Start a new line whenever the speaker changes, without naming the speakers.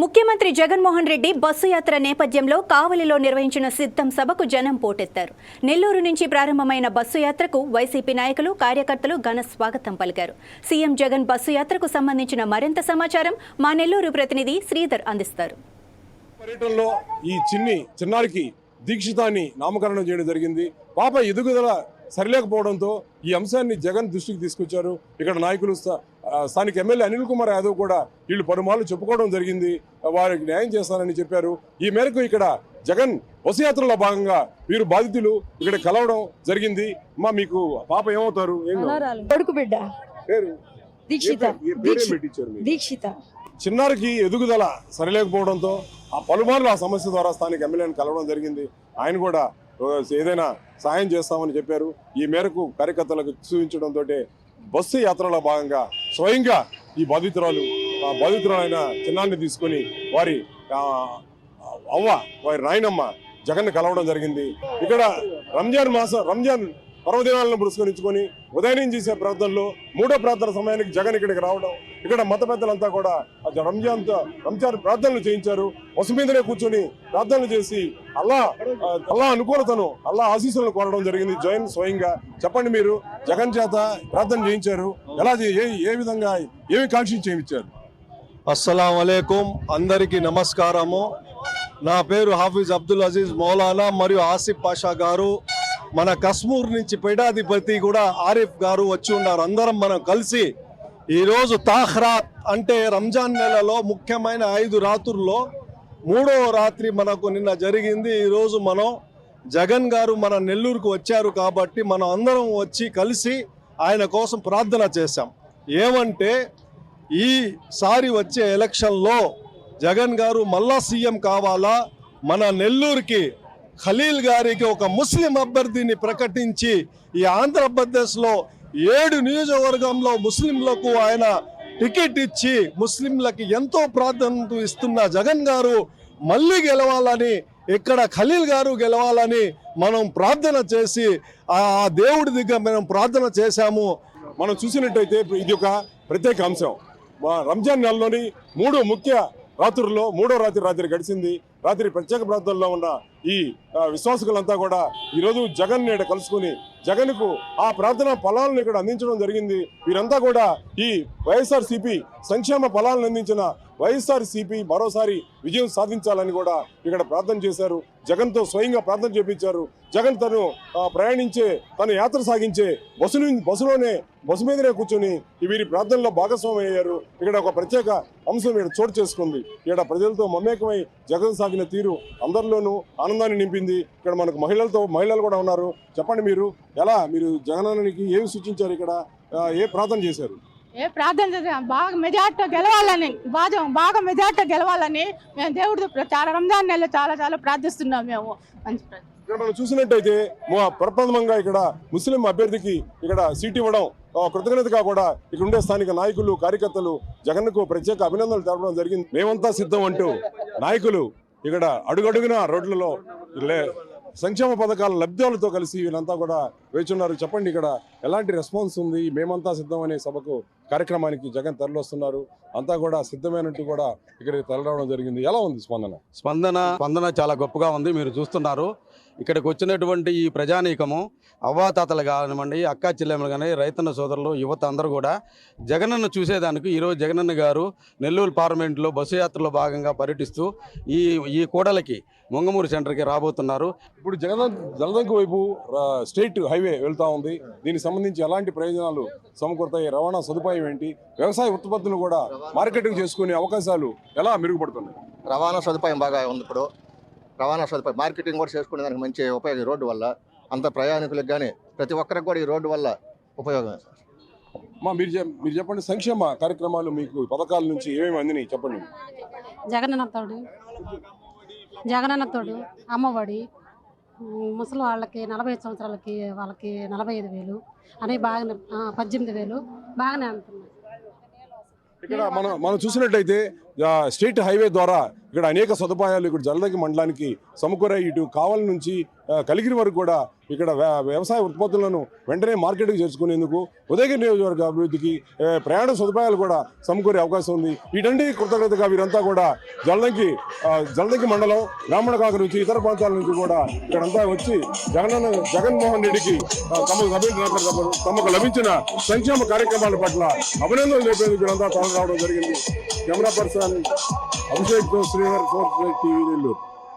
ముఖ్యమంత్రి జగన్మోహన్ రెడ్డి బస్సు యాత్ర నేపథ్యంలో కావలిలో నిర్వహించిన సిద్ధం సభకు జనం పోటెత్తారు. నెల్లూరు నుంచి ప్రారంభమైన బస్సు యాత్రకు వైసీపీ నాయకులు కార్యకర్తలు ఘన స్వాగతం పలికారు. సీఎం జగన్ బస్సు యాత్రకు సంబంధించిన మరింత సమాచారం మా నెల్లూరు ప్రతినిధి శ్రీధర్ అందిస్తారు.
పర్యటనలో ఈ చిన్ని చిన్నారికి దీక్షితాన్ని నామకరణం చేయడం జరిగింది. పాప ఎదుగుదల సరిలేకపోవడంతో ఈ అంశాన్ని జగన్ దృష్టికి తీసుకొచ్చారు. ఇక్కడ నాయకులు స్థానిక ఎమ్మెల్యే అనిల్ కుమార్ యాదవ్ కూడా వీళ్ళు పలుమార్లు చెప్పుకోవడం జరిగింది. వారికి న్యాయం చేస్తానని చెప్పారు. ఈ మేరకు ఇక్కడ జగన్ వసయాత్రలో భాగంగా వీరు బాధితులు ఇక్కడ కలవడం జరిగింది. అమ్మా మీకు పాప ఏమవుతారు?
కొడుకు బిడ్డ.
పేరు?
దీక్షిత.
చిన్నారికి ఎదుగుదల సరిలేకపోవడంతో ఆ పలుమార్లు ఆ సమస్య ద్వారా స్థానిక ఎమ్మెల్యేని కలవడం జరిగింది. ఆయన కూడా ఏదైనా సాయం చేస్తామని చెప్పారు. ఈ మేరకు కార్యకర్తలకు సూచించడంతో బస్సు యాత్రలో భాగంగా స్వయంగా ఈ బాధితురాలు ఆ బాధితురాలైన చిన్నాన్ని తీసుకొని వారి అవ్వ వారి నాయనమ్మ జగన్ కలవడం జరిగింది. ఇక్కడ రంజాన్ మాసం రంజాన్ పర్వదినాలను పురస్కరించుకొని ఉదయం చేసే ప్రార్థనలో మూడో ప్రార్థన సమయానికి జగన్ ఇక్కడికి రావడం ఇక్కడ మత పెద్దలంతా కూడా రంజాన్ రంజాన్ ప్రార్థనలు చేయించారు. వసు మీదనే కూర్చొని ప్రార్థనలు చేసి అల్లా అల్లా అనుకూలతను అల్లా ఆశీస్సులను కోరడం జరిగింది. జైన్ స్వయంగా. చెప్పండి మీరు జగన్ చేత ప్రార్థన చేయించారు. ఎలా ఏ ఏ విధంగా ఏమి కాంక్షించి చేయించారు?
అస్సలం వలైకుం అందరికీ నమస్కారము. నా పేరు హాఫీజ్ అబ్దుల్ అజీజ్ మౌలానా మరియు ఆసిఫ్ పాషా గారు. మన కశ్మూర్ నుంచి పీఠాధిపతి కూడా ఆరిఫ్ గారు వచ్చి ఉన్నారు. అందరం మనం కలిసి ఈరోజు తాహ్రాత్ అంటే రంజాన్ నెలలో ముఖ్యమైన ఐదు రాత్రుల్లో మూడవ రాత్రి మనకు నిన్న జరిగింది. ఈరోజు మనం జగన్ గారు మన నెల్లూరుకు వచ్చారు కాబట్టి మనం అందరం వచ్చి కలిసి ఆయన కోసం ప్రార్థన చేశాం. ఏమంటే ఈసారి వచ్చే ఎలక్షన్లో జగన్ గారు మళ్ళా సీఎం కావాలా? మన నెల్లూరుకి ఖలీల్ గారికి ఒక ముస్లిం అభ్యర్థిని ప్రకటించి ఈ ఆంధ్రప్రదేశ్లో ఏడు నియోజకవర్గంలో ముస్లింలకు ఆయన టికెట్ ఇచ్చి ముస్లింలకి ఎంతో ప్రాధాన్యత ఇస్తున్న జగన్ గారు మళ్ళీ గెలవాలని ఇక్కడ ఖలీల్ గారు గెలవాలని మనం ప్రార్థన చేసి ఆ దేవుడి దగ్గర మనం ప్రార్థన చేశాము.
మనం చూసినట్టయితే ఇది ఒక ప్రత్యేక అంశం. మా రంజాన్ నెలలోని మూడు ముఖ్య రాత్రుల్లో మూడో రాత్రి రాత్రి గడిచింది. రాత్రి ప్రత్యేక ప్రాంతాల్లో ఉన్న ఈ విశ్వాసకులంతా విశ్వాసులంతా కూడా ఈరోజు జగన్ ఇక్కడ కలుసుకుని జగన్కు ఆ ప్రార్థన ఫలాలను ఇక్కడ అందించడం జరిగింది. వీరంతా కూడా ఈ వైఎస్ఆర్సీపీ సంక్షేమ ఫలాలను అందించిన వైఎస్ఆర్సీపీ మరోసారి విజయం సాధించాలని కూడా ఇక్కడ ప్రార్థన చేశారు. జగన్తో స్వయంగా ప్రార్థన చేపించారు. జగన్ తను ప్రయాణించే తను యాత్ర సాగించే బస్సు బస్సులోనే బస్సు మీదనే కూర్చొని వీరి ప్రార్థనలో భాగస్వామి అయ్యారు ఇక్కడ ఒక ప్రత్యేక అంశం ఇక్కడ చోటు చేసుకుంది. ఇక్కడ ప్రజలతో మమేకమై జగన్ సాగిన తీరు అందరిలోనూ ఆనందాన్ని నింపింది. ఇక్కడ మనకు మహిళలతో మహిళలు కూడా ఉన్నారు. చెప్పండి మీరు ఎలా మీరు జగనానికి ఏమి సూచించారు ఇక్కడ? ఏ ప్రార్థన చేశారు?
ఏ ప్రార్థన బాగా మెజార్టీ గెలవాలని బాగా బాగా మెజార్టీ గెలవాలని మేము దేవుడి చాలా రంజాన్ నెలలో చాలా చాలా ప్రార్థిస్తున్నాం మేము. మంచి
ఇక్కడ మనం చూసినట్టయితే ప్రప్రథమంగా ఇక్కడ ముస్లిం అభ్యర్థికి ఇక్కడ సీట్ ఇవ్వడం కృతజ్ఞతగా కూడా ఇక్కడ ఉండే స్థానిక నాయకులు కార్యకర్తలు జగన్కు ప్రత్యేక అభినందనలు తెలపడం జరిగింది. మేమంతా సిద్ధం అంటూ నాయకులు ఇక్కడ అడుగడుగున రోడ్లలో సంక్షేమ పథకాల లబ్ధాలతో కలిసి వీళ్ళంతా కూడా వేచున్నారు. చెప్పండి ఇక్కడ ఎలాంటి రెస్పాన్స్ ఉంది? మేమంతా సిద్ధం అనే సభకు కార్యక్రమానికి జగన్ తరలిస్తున్నారు అంతా కూడా సిద్ధమైనట్టు కూడా ఇక్కడికి తరలిరావడం జరిగింది. ఎలా ఉంది స్పందన?
స్పందన స్పందన చాలా గొప్పగా ఉంది. మీరు చూస్తున్నారు. ఇక్కడికి వచ్చినటువంటి ఈ ప్రజానీకము అవ్వాతాతలు కానివ్వండి అక్కా చెల్లెమ్మలు కానీ రైతన్న సోదరులు యువత అందరూ కూడా జగనన్న చూసేదానికి ఈరోజు జగనన్న గారు నెల్లూరు పార్లమెంట్లో బస్సు యాత్రలో భాగంగా పర్యటిస్తూ ఈ ఈ కూడలికి ముంగమూరు సెంటర్కి రాబోతున్నారు.
ఇప్పుడు జగన్ జలదంకు వైపు స్టేట్ హైవే వెళ్తా ఉంది. దీనికి సంబంధించి ఎలాంటి ప్రయోజనాలు సమకూరుతాయి? రవాణా సదుపాయం ఏంటి? వ్యవసాయ ఉత్పత్తులు కూడా మార్కెటింగ్ చేసుకునే అవకాశాలు ఎలా మెరుగుపడుతున్నాయి?
రవాణా సదుపాయం బాగా ఉంది ఇప్పుడు. రవాణా సదుపాయం మార్కెటింగ్ కూడా చేసుకునే దానికి మంచి ఉపయోగం రోడ్డు వల్ల. అంత ప్రయాణికులకు కానీ ప్రతి ఒక్కరికి కూడా ఈ రోడ్డు వల్ల ఉపయోగం
మా మీరు మీరు చెప్పండి. సంక్షేమ కార్యక్రమాలు మీకు పథకాల నుంచి ఏమేమి అందినాయి? చెప్పండి.
జగనన్న తోడు. జగనన్న తోడు. అమ్మఒడి. ముసలి వాళ్ళకి నలభై ఐదు సంవత్సరాలకి వాళ్ళకి నలభై ఐదు వేలు అనేవి బాగానే పద్దెనిమిది వేలు బాగానే అంటున్నాయి
ఇక్కడ మనం మనం చూసినట్టయితే స్టేట్ హైవే ద్వారా ఇక్కడ అనేక సదుపాయాలు ఇక్కడ జలదగి మండలానికి సమకూరాయి. ఇటు కావల నుంచి కలిగిన కలిగిరి వరకు కూడా ఇక్కడ వ్యవసాయ ఉత్పత్తులను వెంటనే మార్కెట్కి చేర్చుకునేందుకు ఉదయగిరి నియోజకవర్గ అభివృద్ధికి ప్రయాణ సదుపాయాలు కూడా సమకూరే అవకాశం ఉంది. వీటంటి కృతజ్ఞతగా వీరంతా కూడా జలదంకి జలదంకి మండలం బ్రాహ్మణకాక నుంచి ఇతర ప్రాంతాల నుంచి కూడా ఇక్కడంతా వచ్చి జగన్ జగన్మోహన్ రెడ్డికి తమకు లభించిన తమకు- తమకు లభించిన సంక్షేమ కార్యక్రమాల పట్ల అభినందనలు తెలిపేందుకు వీరంతా తరలి రావడం జరిగింది. Camera person Abhishek Sridhar four TV Nellore